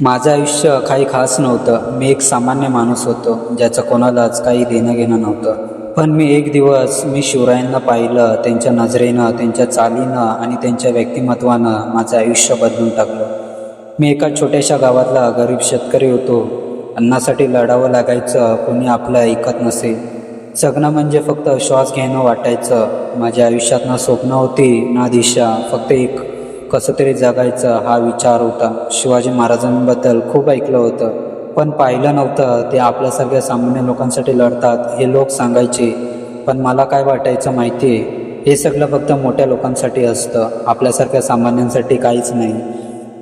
माझं आयुष्य काही खास नव्हतं. मी एक सामान्य माणूस होतो ज्याचं कोणालाच काही देणं घेणं नव्हतं. पण मी एक दिवस मी शिवरायांना पाहिलं त्यांच्या नजरेनं त्यांच्या चालीनं आणि त्यांच्या व्यक्तिमत्वानं माझं आयुष्य बदलून टाकलं. मी एका छोट्याशा गावातला गरीब शेतकरी होतो. अन्नासाठी लढावं लागायचं कोणी आपलं ऐकत नसे. जगणं म्हणजे फक्त श्वास घेणं वाटायचं. माझ्या आयुष्यात ना स्वप्न होती ना दिशा फक्त एक कसं तरी जगायचं हा विचार होता. शिवाजी महाराजांबद्दल खूप ऐकलं होतं. पण पाहिलं नव्हतं ते आपल्यासारख्या सामान्य लोकांसाठी लढतात हे लोक सांगायचे. पण मला काय वाटायचं माहिती आहे? हे सगळं फक्त मोठ्या लोकांसाठी असतं. आपल्यासारख्या सामान्यांसाठी काहीच नाही.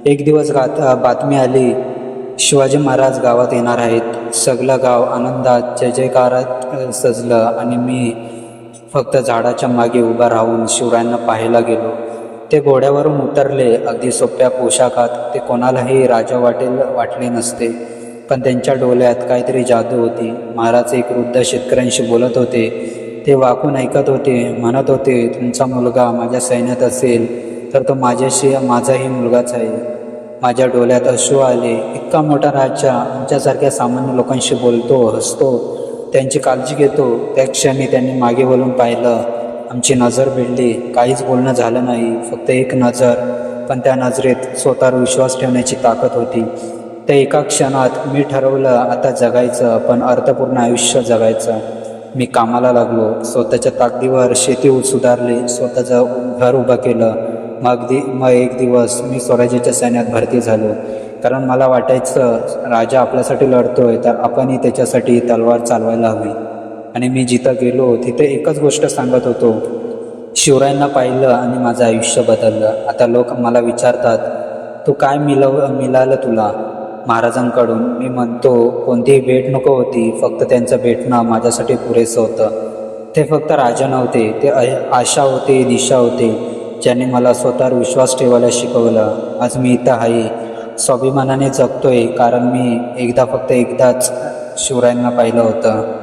एक दिवस गात बातमी आली शिवाजी महाराज गावात येणार आहेत. सगळं गाव आनंदात जय जयकारात सजलं आणि मी फक्त झाडाच्या मागे उभा राहून शिवरायांना पाहायला गेलो. ते घोड्यावरून उतरले. अगदी सोप्या पोशाखात ते कोणालाही राजा वाटेल वाटले नसते. पण त्यांच्या डोल्यात काहीतरी जादू होती. महाराज एक वृद्ध शेतकऱ्यांशी बोलत होते. ते वाकून ऐकत होते. म्हणत होते तुमचा मुलगा माझ्या सैन्यात असेल तर तो माझ्याशी माझाही मुलगाच आहे. माझ्या डोल्यात अश्रू आले. इतका मोठा राजा आमच्यासारख्या सामान्य लोकांशी बोलतो हसतो. त्यांची काळजी घेतो. त्या क्षणी त्यांनी मागे बोलून पाहिलं. आमची नजर भिडली काहीच बोलणं झालं नाही. फक्त एक नजर. पण त्या नजरेत स्वतःवर विश्वास ठेवण्याची ताकद होती. त्या एका क्षणात मी ठरवलं आता जगायचं पण अर्थपूर्ण आयुष्य जगायचं. मी कामाला लागलो. स्वतःच्या ताकदीवर शेती सुधारली. स्वतःचं घर उभं केलं. मग दि मग एक दिवस मी स्वराज्याच्या सैन्यात भरती झालो. कारण मला वाटायचं राजा आपल्यासाठी लढतोय तर आपणही त्याच्यासाठी तलवार चालवायला हवी. आणि मी जिथं गेलो तिथे एकच गोष्ट सांगत होतो. शिवरायांना पाहिलं आणि माझं आयुष्य बदललं. आता लोक मला विचारतात तू काय मिलव मिळालं तुला? महाराजांकडून मी म्हणतो कोणतीही भेट नको होती. फक्त त्यांचं भेटणं माझ्यासाठी पुरेसं होतं. ते फक्त राजा नव्हते. ते अ- आशा होते दिशा होते ज्यांनी मला स्वतःवर विश्वास ठेवायला शिकवलं. आज मी इथं आहे. स्वाभिमानाने जगतोय कारण मी एकदा फक्त एकदाच शिवरायांना पाहिलं होतं.